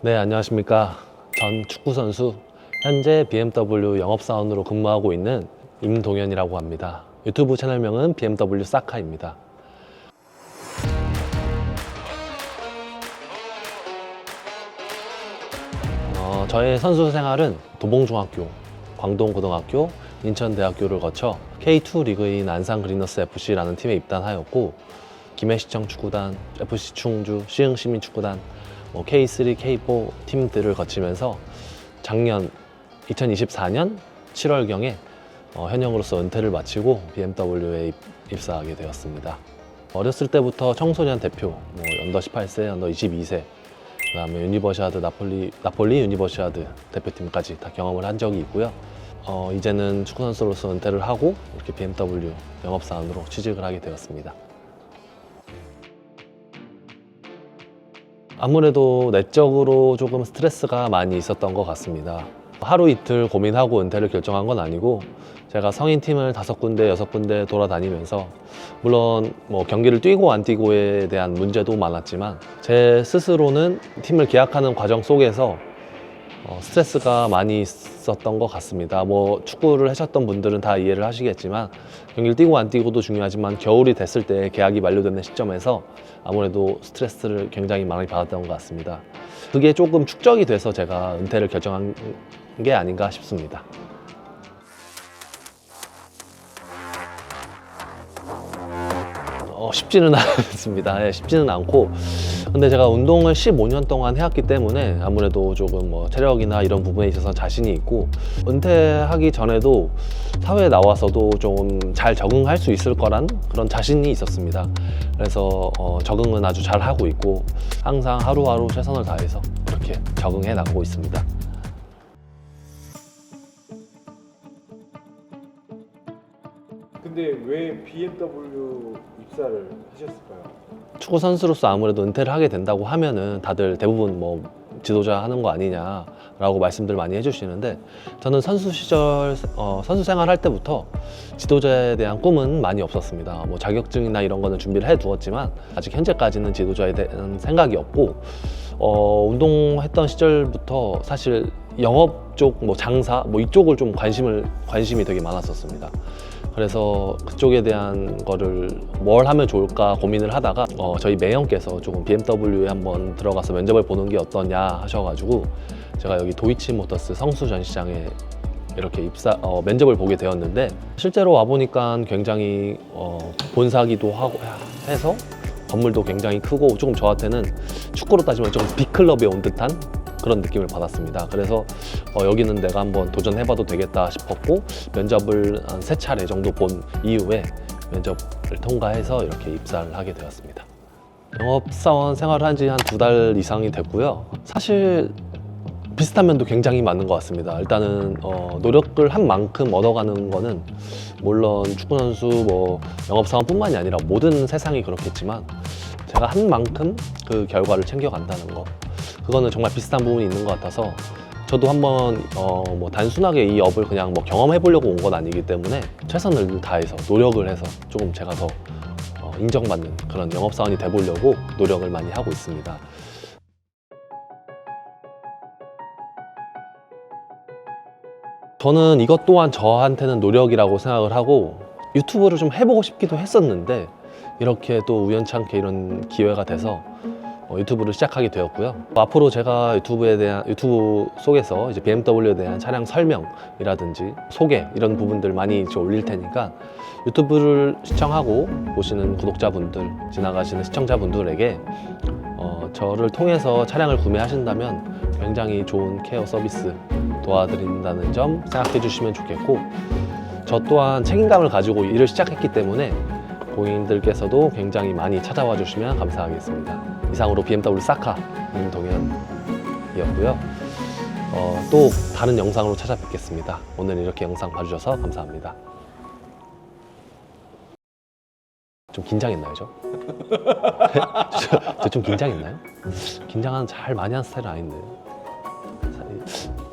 네, 안녕하십니까. 전 축구선수, 현재 BMW 영업사원으로 근무하고 있는 임동현이라고 합니다. 유튜브 채널명은 BMW 사카입니다. 어, 저의 선수 생활은 도봉중학교, 광동고등학교, 인천대학교를 거쳐 K2 리그인 안산 그리너스 FC라는 팀에 입단하였고 김해시청 축구단, FC 충주, 시흥 시민 축구단, 뭐 K3, K4 팀들을 거치면서 작년 2024년 7월경에 어, 현역으로서 은퇴를 마치고 BMW에 입, 입사하게 되었습니다. 어렸을 때부터 청소년 대표, 뭐 언더 18세, 언더 22세, 그다음에 유니버시아드 나폴리 나폴리 유니버시아드 대표팀까지 다 경험을 한 적이 있고요. 어, 이제는 축구 선수로서 은퇴를 하고 이렇게 BMW 영업사원으로 취직을 하게 되었습니다. 아무래도 내적으로 조금 스트레스가 많이 있었던 것 같습니다. 하루 이틀 고민하고 은퇴를 결정한 건 아니고 제가 성인 팀을 다섯 군데 여섯 군데 돌아다니면서 물론 뭐 경기를 뛰고 안 뛰고에 대한 문제도 많았지만 제 스스로는 팀을 계약하는 과정 속에서 어, 스트레스가 많이 있었던 것 같습니다. 뭐 축구를 하셨던 분들은 다 이해를 하시겠지만 경기를 뛰고 안 뛰고도 중요하지만 겨울이 됐을 때 계약이 만료되는 시점에서 아무래도 스트레스를 굉장히 많이 받았던 것 같습니다. 그게 조금 축적이 돼서 제가 은퇴를 결정한 게 아닌가 싶습니다. 어, 쉽지는 않습니다. 예, 쉽지는 않고. 근데 제가 운동을 15년 동안 해왔기 때문에 아무래도 조금 뭐 체력이나 이런 부분에 있어서 자신이 있고 은퇴하기 전에도 사회에 나와서도 좀 잘 적응할 수 있을 거란 그런 자신이 있었습니다. 그래서 어, 적응은 아주 잘 하고 있고 항상 하루하루 최선을 다해서 이렇게 적응해 나가고 있습니다. 근데 왜 BMW 입사를 하셨을까요? 축구 선수로서 아무래도 은퇴를 하게 된다고 하면은 다들 대부분 뭐 지도자 하는 거 아니냐라고 말씀들 많이 해주시는데 저는 선수 시절 어, 선수 생활 할 때부터 지도자에 대한 꿈은 많이 없었습니다. 뭐 자격증이나 이런 거는 준비를 해 두었지만 아직 현재까지는 지도자에 대한 생각이 없고 어, 운동했던 시절부터 사실 영업 쪽, 뭐 장사, 뭐 이쪽을 좀 관심을 관심이 되게 많았었습니다. 그래서 그쪽에 대한 거를 뭘 하면 좋을까 고민을 하다가 어, 저희 매형께서 조금 BMW에 한번 들어가서 면접을 보는 게 어떠냐 하셔가지고 제가 여기 도이치 모터스 성수 전시장에 이렇게 입사 어, 면접을 보게 되었는데 실제로 와 보니까 굉장히 어, 본사기도 하고 해서 건물도 굉장히 크고 조금 저한테는 축구로 따지면 좀 빅클럽에 온 듯한 그런 느낌을 받았습니다. 그래서 어, 여기는 내가 한번 도전해봐도 되겠다 싶었고 면접을 한 세 차례 정도 본 이후에 면접을 통과해서 이렇게 입사를 하게 되었습니다. 영업사원 생활을 한 지 한 두 달 이상이 됐고요. 사실 비슷한 면도 굉장히 많은 것 같습니다. 일단은 어, 노력을 한 만큼 얻어가는 거는 물론 축구 선수 뭐 영업 사원뿐만이 아니라 모든 세상이 그렇겠지만 제가 한 만큼 그 결과를 챙겨간다는 거 그거는 정말 비슷한 부분이 있는 것 같아서 저도 한번 어, 뭐 단순하게 이 업을 그냥 뭐 경험해 보려고 온 건 아니기 때문에 최선을 다해서 노력을 해서 조금 제가 더 어, 인정받는 그런 영업사원이 돼 보려고 노력을 많이 하고 있습니다. 저는 이것 또한 저한테는 노력이라고 생각을 하고 유튜브를 좀 해보고 싶기도 했었는데 이렇게 또 우연찮게 이런 기회가 돼서 어, 유튜브를 시작하게 되었고요. 앞으로 제가 유튜브에 대한 유튜브 속에서 이제 BMW에 대한 차량 설명이라든지 소개 이런 부분들 많이 이제 올릴 테니까 유튜브를 시청하고 보시는 구독자분들, 지나가시는 시청자분들에게 어, 저를 통해서 차량을 구매하신다면 굉장히 좋은 케어 서비스 도와드린다는 점 생각해 주시면 좋겠고 저 또한 책임감을 가지고 일을 시작했기 때문에 고객님들께서도 굉장히 많이 찾아와 주시면 감사하겠습니다. 이상으로 BMW 사카 임동현이었고요. 어, 또 다른 영상으로 찾아뵙겠습니다. 오늘 이렇게 영상 봐주셔서 감사합니다. 좀 긴장했나요, 저? 저 좀 긴장했나요? 긴장하는 잘 많이 하는 스타일은 아닌데. 어.